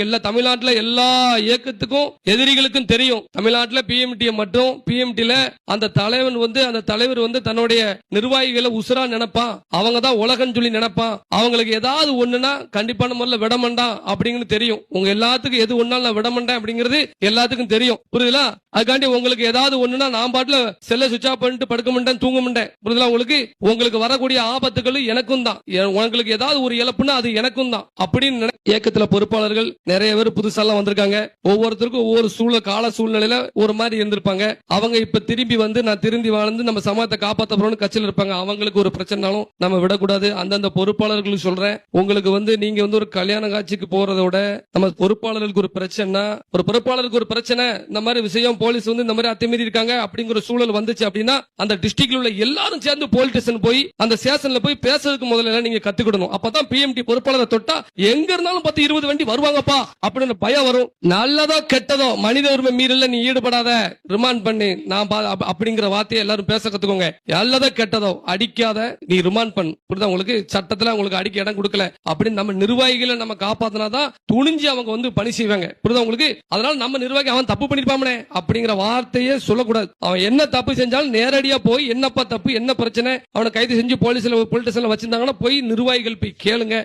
எல்லா தமிழ்நாட்டுல எல்லா இயக்கத்துக்கும் எதிரிகளுக்கும் தெரியும். தமிழ்நாட்டுல பிஎம்டி மட்டும் பிஎம்டில அந்த தலைவன் வந்து அந்த தலைவர் வந்து தன்னுடைய நிர்வாகிகளை உசுரா நினைப்பான். அவங்க தான் உலகன்னு சொல்லி நினைப்பான். அவங்களுக்கு ஏதாவது ஒண்ணுன்னா கண்டிப்பான முறையில் விடமாட்டான் அப்படிங்கன்னு தெரியும். உங்க எல்லாத்துக்கும் எது ஒன்னாலும் நான் விடமாட்டேன் அப்படிங்கிறது எல்லாத்துக்கும் தெரியும். புரியுதுல? அதுக்காண்டி உங்களுக்கு ஏதாவது ஒண்ணுன்னா நான் பாட்டுல செல்ல சுவிச் ஆஃப் பண்ணிட்டு படுக்க மாட்டேன் தூங்க மாட்டேன். புரியுதுல உங்களுக்கு? உங்களுக்கு வரக்கூடிய ஆபத்துகளும் எனக்கும் தான். உங்களுக்கு ஏதாவது ஒரு இழப்புன்னா அது எனக்கும் தான். அப்படின்னு நினை- இயக்கத்துல பொறுப்பாளர்கள் நிறைய பேர் புதுசாலாம் வந்திருக்காங்க. ஒவ்வொருத்தருக்கும் ஒவ்வொரு சூழல் கால சூழ்நிலையில ஒரு மாதிரி இருந்திருப்பாங்க. அவங்க இப்ப திரும்பி வந்து நான் திரும்பி வாழ்ந்து நம்ம சமூகத்தை காப்பாத்த போறோம்னு கட்சியில் இருப்பாங்க. அவங்களுக்கு ஒரு பிரச்சனைனாலும் நம்ம விடக்கூடாது. அந்தந்த பொறுப்பாளர்களுக்கு சொல்றேன். உங்களுக்கு வந்து நீங்க வந்து ஒரு கல்யாண காட்சிக்கு போறத விட நம்ம பொறுப்பாளர்களுக்கு ஒரு பிரச்சனை ஒரு பொறுப்பாளருக்கு ஒரு பிரச்சனை இந்த மாதிரி விஷயம் போலீஸ் வந்து இந்த மாதிரி அத்துமீறி இருக்காங்க அப்படிங்கிற சூழல் வந்துச்சு அப்படின்னா அந்த டிஸ்ட்ரிக்ட்ல உள்ள எல்லாரும் சேர்ந்து போலீஸ் ஸ்டேஷன் போய் அந்த ஸ்டேஷன்ல போய் பேசுறதுக்கு முதல்ல எல்லாம் நீங்க கத்துக்கிடணும். அப்பதான் பிஎம்டி பொறுப்பாளரை தொட்டா எங்க இருந்தாலும் பத்து இருபது வண்டி வருவாங்கப்பா. அப்படின்னு பயம் வரும். நல்லதோ கெட்டதோ மனித உரிமை மீறல நீ ஈடுபடாத. ரிமாண்ட் பண்ணு. நான் பா- அப்படிங்கிற வார்த்தையை எல்லாரும் பேச கத்துக்கோங்க. நல்லதோ கெட்டதோ அடிக்காத நீ ரிமாண்ட் பண்ணு. புரியுதா? உங்களுக்கு சட்டத்துல உங்களுக்கு அடிக்க இடம் கொடுக்கல. அப்படின்னு நம்ம நிர்வாகிகளை நம்ம காப்பாத்தினாதான் துணிஞ்சு அவங்க வந்து பணி செய்வாங்க. புரியுதா உங்களுக்கு? அதனால நம்ம நிர்வாகி அவன் தப்பு பண்ணிருப்பாமனே அப்படிங்கிற வார்த்தையே சொல்லக்கூடாது. அவன் என்ன தப்பு செஞ்சாலும் நேரடியா போய் என்னப்பா தப்பு என்ன பிரச்சனை? அவனை கைது செஞ்சு போலீஸ்ல போலீஸ் வச்சிருந்தாங்கன்னா போய் நிர்வாகிகள் போய் கேளுங்க.